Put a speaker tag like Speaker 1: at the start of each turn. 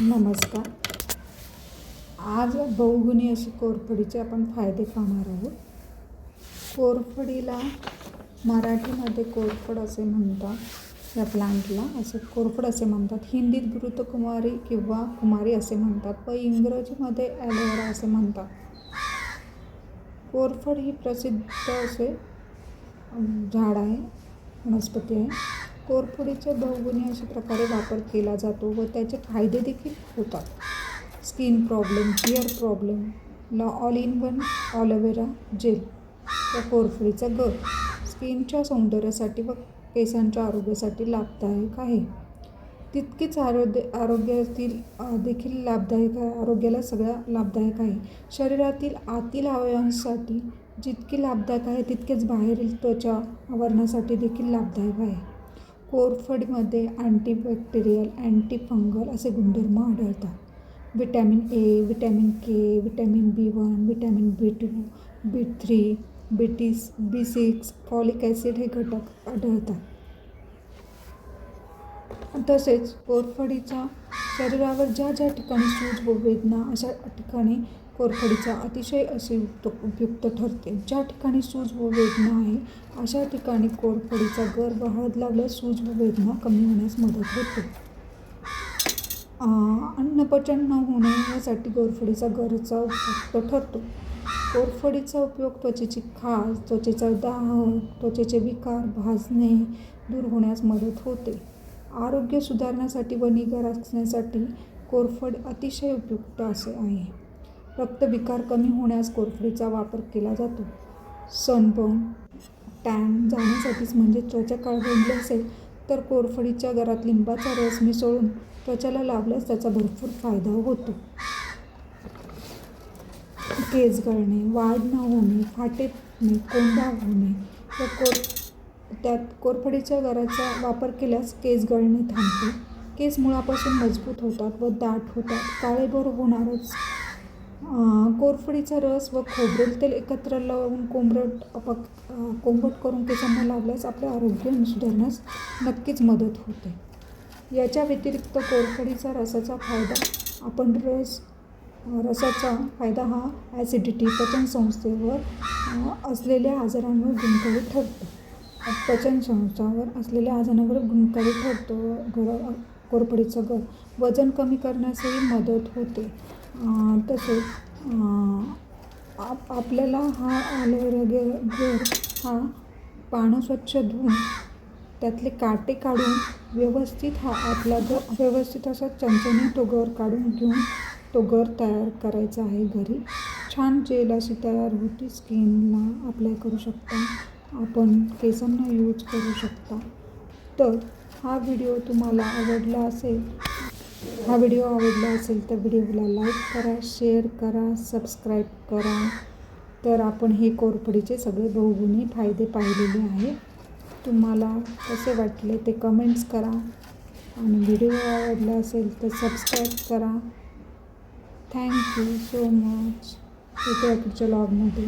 Speaker 1: नमस्कार. आज बहुगुणी अशी कोरफडीचे आपण फायदे पाहणार आहोत. कोरफडीला मराठीमध्ये कोरफड असे म्हणतात या प्लांटला असे कोरफड असे म्हणतात. हिंदीत घृतकुमारी किंवा कुमारी असे म्हणतात. व इंग्रजीमध्ये ॲलोवेरा असे म्हणतात. कोरफड ही प्रसिद्ध असे झाड आहे वनस्पती आहे. कोरफडीचे बहुगुणी अशा प्रकारे वापर केला जातो व त्याचे फायदे देखील होतात. स्किन प्रॉब्लेम हेअर प्रॉब्लेम ला all in one aloe vera gel व कोरफडीचा गर स्किनच्या सौंदर्यासाठी व केसांच्या आरोग्यासाठी लाभदायक आहे. तितकीच आरोग्य आरोग्यातील देखील लाभदायक आहे आरोग्याला सगळ्या लाभदायक आहे. शरीरातील आतील अवयवांसाठी जितकी लाभदायक आहे तितकेच बाहेरील त्वचा आवरणासाठी देखील लाभदायक आहे. कोरफडमध्ये अँटीबॅक्टेरियल अँटीफंगल असे गुणधर्म आढळतात. Vitamin A vitamin K vitamin B one vitamin B two B three B T B six folic acid हे घटक आढळतात. तसेच कोरफडीचा शरीरावर ज्या ज्या ठिकाणी सूज व वेदना अशा ठिकाणी कोरफडीचा अतिशय असे उपयुक्त उपयुक्त ठरते. ज्या ठिकाणी सूज व वेदना आहे अशा ठिकाणी कोरफडीचा गर्भ हळद लावल्यास सूज व वेदना कमी होण्यास मदत होते. अन्नपचन न होणे यासाठी कोरफडीचा गरचा उपयुक्त ठरतो. कोरफडीचा उपयोग त्वचेची खाज त्वचेचा दाह त्वचेचे विकार भाजणे दूर होण्यास मदत होते. आरोग्य सुधारण्यासाठी व निगा राखण्यासाठी कोरफड अतिशय उपयुक्त असे आहे. रक्तविकार कमी होण्यास कोरफडीचा वापर केला जातो. सनबर्न टॅन जाण्यासाठीच म्हणजे त्वचा काळवंडली असेल तर कोरफडीच्या घरात लिंबाचा रस मिसळून त्वचाला लावल्यास त्याचा भरपूर फायदा होतो. केस गळणे वाढ न होणे फाटे फुटणे कोंडा होणे व कोर त्यात कोरफडीच्या गराचा वापर केल्यास केस गळणे थांबते. केस मुळापासून मजबूत होतात व दाट होतात. काळेभोर होणारच कोरफडीचा रस व खोबरेल तेल एकत्र लावून कोंबरट पक कोंबट करून केसांना लावल्यास आपले आरोग्य सुधारण्यास नक्कीच मदत होते. याच्या व्यतिरिक्त कोरफडीचा रसाचा फायदा आपण रस रसाचा फायदा हा ॲसिडिटी पचनसंस्थेवर असलेल्या आजारांवर गुणकारी ठरतो. पचनसंस्थावर असलेल्या आजारांवर गुणकारी ठरतो. घर कोरफडीचं घर वजन कमी करण्यासही मदत होते. तसेच आप आपल्याला हा ॲलोवेरा गे गर हा पानं स्वच्छ धुवून त्यातले काटे काढून व्यवस्थित हा आपला जो व्यवस्थित असा चमच्याने तो गर काढून घेऊन तो गर तयार करायचा आहे घरी. छान जेल अशी तयार होती स्किनला अप्लाय करू शकता. आपण केसांना यूज करू शकता. तर हा व्हिडिओ तुम्हाला आवडला असेल हा व्हिडिओ आवडला असेल तर व्हिडिओला लाईक करा शेअर करा सबस्क्राईब करा. तर आपण हे कोरफडीचे सगळे बहुगुणी फायदे पाहिलेले आहे तुम्हाला कसे वाटले ते कमेंट्स करा. आणि व्हिडिओ आवडला असेल तर सबस्क्राईब करा. थँक्यू सो मच भेटूया पुढच्या लॉगमध्ये